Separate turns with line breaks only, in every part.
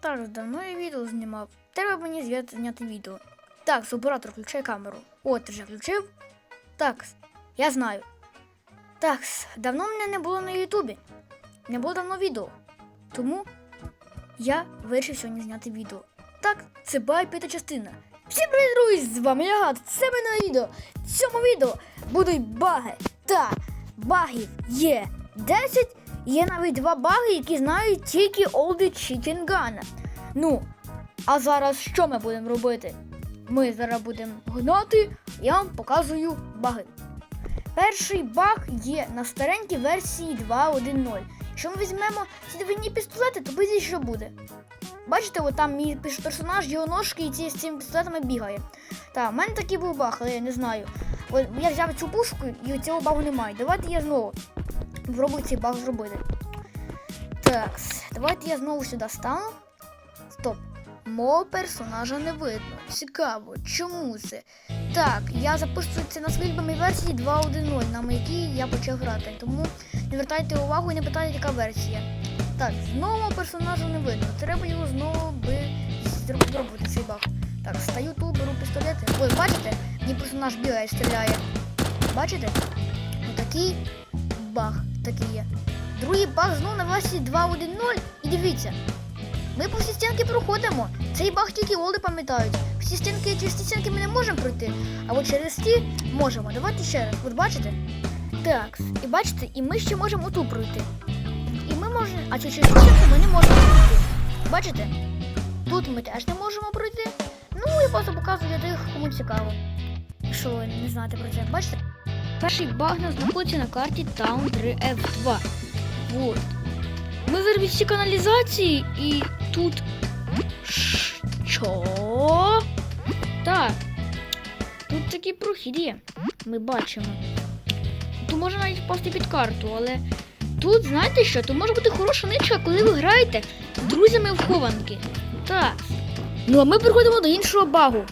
Так, давно я відео знімав. Треба мені зняти відео. Так, оператор, включай камеру. От, ти вже включив? Так, я знаю. Так, давно мене не було на Ютубі. Не було давно відео. Тому я вирішив сьогодні зняти відео. Так, це бай п'ята частина. Всім привіт, друзі! З вами я. Це мене відео. В цьому відео будуть баги. Та багів є 10. Є навіть два баги, які знають тільки Old Chicken Gun. Ну, а зараз що ми будемо робити? Ми зараз будемо гнати, я вам показую баги. Перший баг є на старенькій версії 2.1.0. Якщо ми візьмемо ці двійні пістолети, то буде що буде. Бачите, от там мій персонаж, його ножки і ці з цими пістолетами бігає. Так, в мене такий був баг, але я не знаю. От я взяв цю пушку і цього багу немає. Давайте я знову спробую цей баг зробити. Так, давайте я знову сюди стану. Стоп. Мого персонажа не видно. Цікаво, чому це? Так, я записую це на своїй версії 2.1.0, на якій я почав грати. Тому не звертайте увагу і не питайте, яка версія. Так, знову персонажа не видно. Треба його знову би зробити цей баг. Так, стою тут, беру пістолети. Ой, бачите? Мій персонаж бігає стріляє. Бачите? Отакий баг такий є. Другий баг знову на версії 2.1.0. І дивіться. Ми по всі стінки проходимо. Цей баг тільки Олди пам'ятають. Всі стінки через ці стінки ми не можемо пройти. А от через ті можемо. Давайте ще раз. От бачите? Так, і бачите, і ми ще можемо оту пройти. І ми можемо. А через ці стінки ми не можемо пройти. Бачите? Тут ми теж не можемо пройти. Ну, я просто показую для тих, кому цікаво. Якщо ви не знаєте про це, бачите? Перший баг знаходиться на карті Town 3F2. Вот. Ми від всі каналізації і тут. Що? Так. Тут такий прохід є. Ми бачимо. Тут можна навіть впасти під карту, але тут, знаєте що, тут може бути хороша ничка, коли ви граєте з друзями в хованки. Так. Ну а ми переходимо до іншого багу.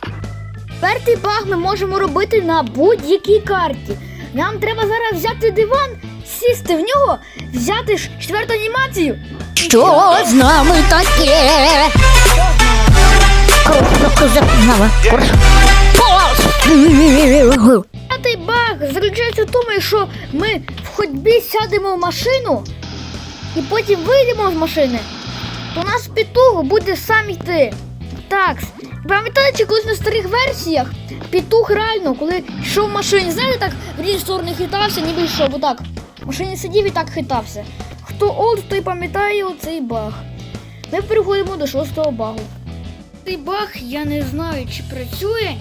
Перший баг ми можемо робити на будь-якій карті. Нам треба зараз взяти диван, сісти в нього, взяти ж четверту анімацію.
Що з нами таке?
П'ятий баг заключається в тому, що ми в ходьбі сядемо в машину і потім вийдемо з машини, то наш петух буде сам йти. Так, пам'ятаєте, колись на старих версіях петух реально, коли йшов в машині, знаєте, так в різні сторони хитався, ніби йшов, отак. В машині сидів і так хитався. Хто олд, той пам'ятає оцей баг. Ми переходимо до шостого багу. Цей баг я не знаю, чи працює,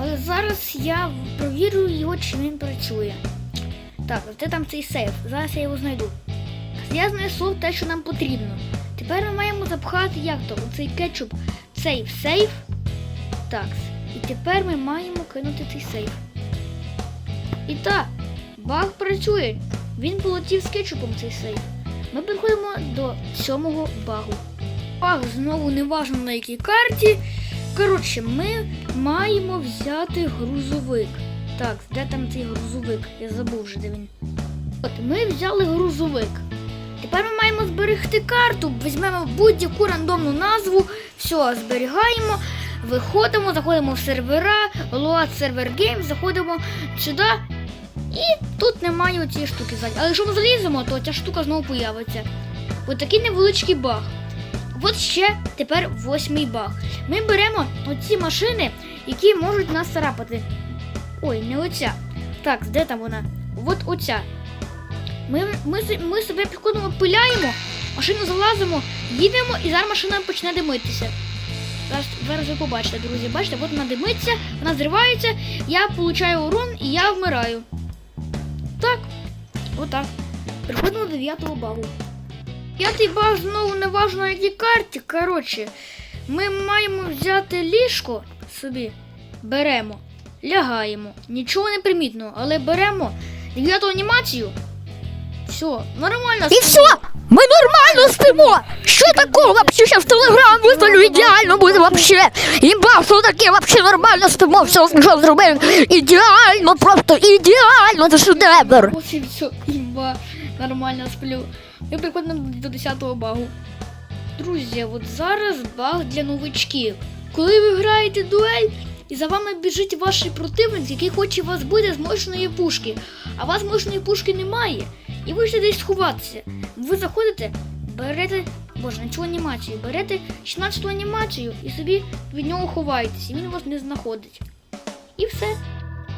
але зараз я провірю його, чи він працює. Так, де там цей сейф? Зараз я його знайду. Я знайшов те, що нам потрібно. Тепер ми маємо запхати як то цей кетчуп цей в сейф. Так. І тепер ми маємо кинути цей сейф. І так, баг працює. Він полетів з кетчупом цей сейф. Ми переходимо до сьомого багу. Баг знову не важно на якій карті. Коротше, ми маємо взяти грузовик. Так, де там цей грузовик? Я забув вже, де він. От, ми взяли грузовик. Тепер ми маємо зберегти карту, візьмемо будь-яку рандомну назву, все, зберігаємо, виходимо, заходимо в сервера, Load Server Game, заходимо сюди. І тут немає цієї штуки ззаді. Але якщо ми заліземо, то ця штука знову появиться. Такий невеличкий баг. От ще тепер восьмий баг. Ми беремо оці машини, які можуть нас царапати. Ой, не оця. Так, де там вона? От оця. Ми, ми, ми себе підходимо, пиляємо, машину залазимо, їдемо і зараз машина почне димитися. Зараз, зараз ви побачите, друзі. Бачите, от вона димиться, вона зривається, я получаю урон і я вмираю. Так, отак. Переходимо до дев'ятого багу. П'ятий баг знову не важно на якій карті. Коротше, ми маємо взяти ліжко собі, беремо, лягаємо. Нічого не примітно, але беремо дев'яту анімацію. Все, нормально.
І все, ми нормально спимо. Що такого вообще сейчас в телеграм виставлю ідеально буде вообще. Імба, що таке вообще нормально спимо, все, що зробив. Ідеально, просто ідеально, це шедевр.
Ось і все, імба. Нормально сплю. Ми приходимо до 10-го багу. Друзі, от зараз баг для новичків. Коли ви граєте дуель, і за вами біжить ваш противник, який хоче вас бити з мощної пушки, а вас мощної пушки немає, і ви хочете десь сховатися. Ви заходите, берете, боже, на цю анімацію, берете 16 ту анімацію і собі від нього ховаєтесь, і він вас не знаходить. І все.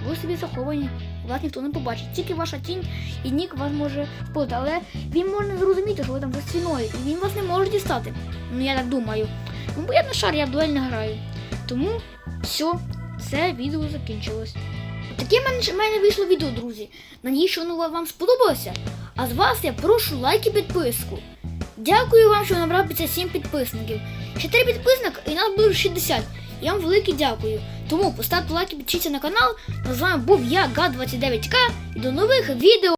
Ви собі заховані, вас ніхто не побачить. Тільки ваша тінь і нік вас може вплити, але він може зрозуміти, що ви там за стіною, і він вас не може дістати. Ну я так думаю. Ну бо я не шар, я дуель не граю. Тому все, це відео закінчилось. Таке в мене, вийшло відео, друзі. Надіюсь, що воно вам сподобалося. А з вас я прошу лайк і підписку. Дякую вам, що набрав 57 підписників. Ще 3 підписники і нас буде 60. Я вам велике дякую. Тому поставте лайк і підпишіться на канал. Ну, З вами був я, Га29К, і до нових відео.